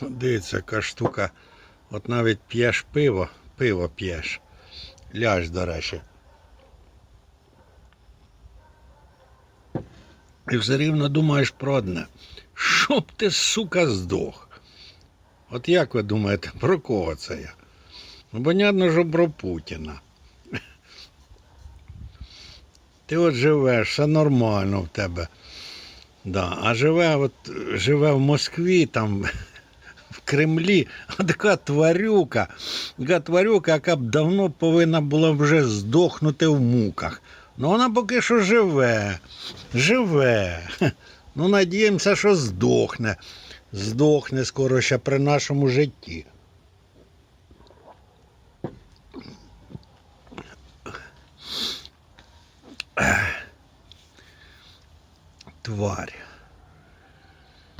Дивіться, яка штука. От навіть п'єш пиво, пиво п'єш. Ляж, до речі. І все рівно думаєш про одне. Щоб ти, сука, здох. От як ви думаєте, про кого це я? Ну, понятно, що про Путіна. Ти от живеш, все нормально в тебе. Да. А живе, от, живе в Москві, там, в Кремлі, така тварюка, така тварюка, яка б давно повинна була вже здохнути в муках. Ну вона поки що живе, живе. Ну, надіємося, що здохне. Здохне скоро ще при нашому житті. Тварь.